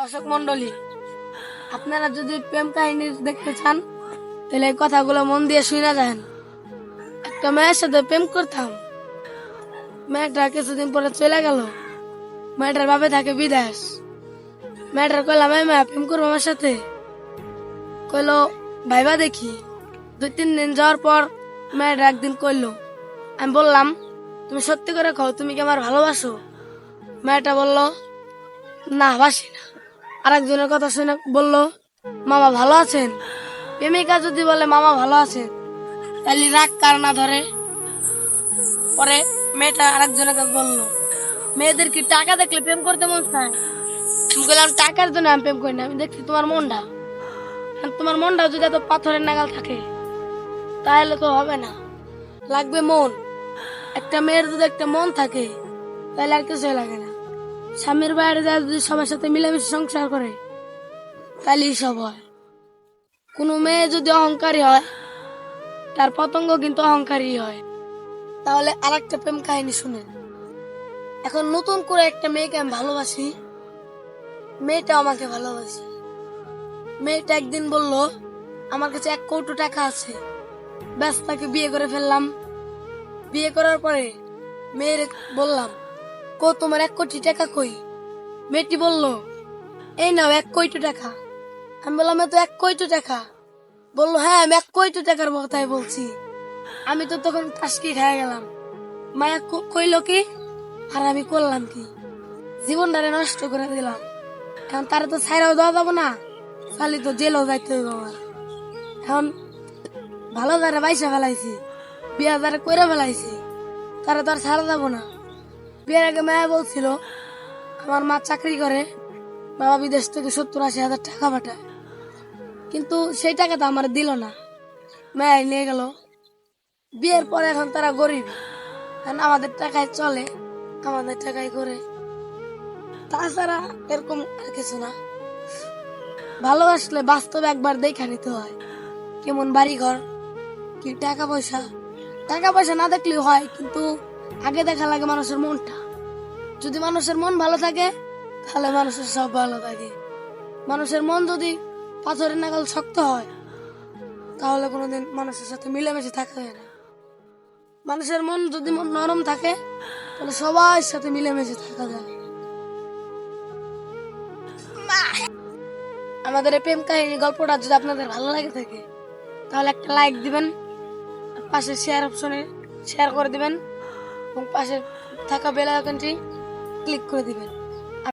দর্শক মন্ডলী আপনারা যদি প্রেম কাহিনী দেখতে চান, তাহলে এই কথাগুলো মন দিয়ে শুনে যান। একটা মেয়ের সাথে প্রেম করতাম। মেয়েটা কিছুদিন পরে চলে গেল। মেয়েটার বাপে থাকে বিদেশ। মেয়েটার কইলাম এই মেয়ে প্রেম করব আমার সাথে? কইলো, ভাইবা দেখি। দুই, তিন দিন যাওয়ার পর মেয়েটা একদিন কইলো, আমি বললাম, তুমি সত্যি করে খাও তুমি কি আমার ভালোবাসো? মেয়েটা বলল, না বাসি না। আরেকজনের কথা শুনে বলল, মামা ভালো আছেন? প্রেমিকা যদি বলে, মামা ভালো আছেন? তাহলে রাগ কার না ধরে? পরে মেয়েটা আরেকজনের কাছে বলল, মেয়েদের কি টাকা দেখলে প্রেম করতে মন চায়? বললাম, টাকার জন্য আমি প্রেম করি না, আমি দেখছি তোমার মনটা। তোমার মনটা যদি এত পাথরের নাগাল থাকে, তাহলে তো হবে না। লাগবে মন। একটা মেয়ের যদি একটা মন থাকে, তাহলে আর কিছুই লাগে না। স্বামীর বাইরে যায় যদি সবার সাথে মিলেমিশে সংসার করে, তাহলেই সব হয়। কোনো মেয়ে যদি অহংকারী হয়, তার পতঙ্গ কিন্তু অহংকারী হয়। তাহলে আর একটা প্রেম কাহিনী শুনেন। এখন নতুন করে একটা মেয়েকে আমি ভালোবাসি। মেয়েটা আমাকে ভালোবাসে। মেয়েটা একদিন বলল, আমার কাছে এক কৌটো টাকা আছে। ব্যাস, তাকে বিয়ে করে ফেললাম। বিয়ে করার পরে মেয়ের বললাম কো, তোমার এক কোটি টাকা কই? মেয়েটি বলল, এই নাও এক কোটি টাকা। আমি বললাম "এ তো এক কোটি টাকা? বলল হ্যাঁ আমি এক কোটি টাকার কথাই বলছি। আমি তো তখন টাসকি খেয়ে গেলাম। মায়া কইলো কি, আর আমি করলাম কি? জীবনটারে নষ্ট করে দিলাম। এখন তারা তো ছাইরাও দেওয়া যাব না, খালি তো জেলও যাইতে হইব আমার। এখন ভালো দ্বারা বাইসা ফেলাইছি, বিয়া দ্বারা করে ফেলাইছি, তারা তো আর ছাড়া যাব না। বিয়ের আগে মায়া বলছিল, আমার মা চাকরি করে, বাবা বিদেশ থেকে সত্তর আশি হাজার টাকা পাঠায়। কিন্তু সেই টাকা তো আমার দিল না। মায়াই নিয়ে গেল। বিয়ের পরে এখন তারা গরিব। আমাদের টাকায় চলে, আমাদের টাকায় করে। তাছাড়া এরকম আর কিছু না। ভালোবাসলে বাস্তবে একবার দেখা নিতে হয়। কেমন বাড়ি ঘর কি টাকা পয়সা। টাকা পয়সা না দেখলেও হয়, কিন্তু আগে দেখা লাগে মানুষের মনটা। যদি মানুষের মন ভালো থাকে, তাহলে মানুষের সব ভালো থাকে। মানুষের মন যদি পাথরের নাগাল শক্ত হয়, তাহলে কোনোদিন মানুষের সাথে মিলেমিশে থাকা যায় না। মানুষের মন যদি মন নরম থাকে, তাহলে সবার সাথে মিলেমিশে থাকা যায় আমাদের এই প্রেম কাহিনী গল্পটা যদি আপনাদের ভালো লাগে থাকে, তাহলে একটা লাইক দিবেন পাশে শেয়ার অপশনে শেয়ার করে দিবেন। এবং পাশে থাকা বেল আইকনটি ক্লিক করে দিবেন।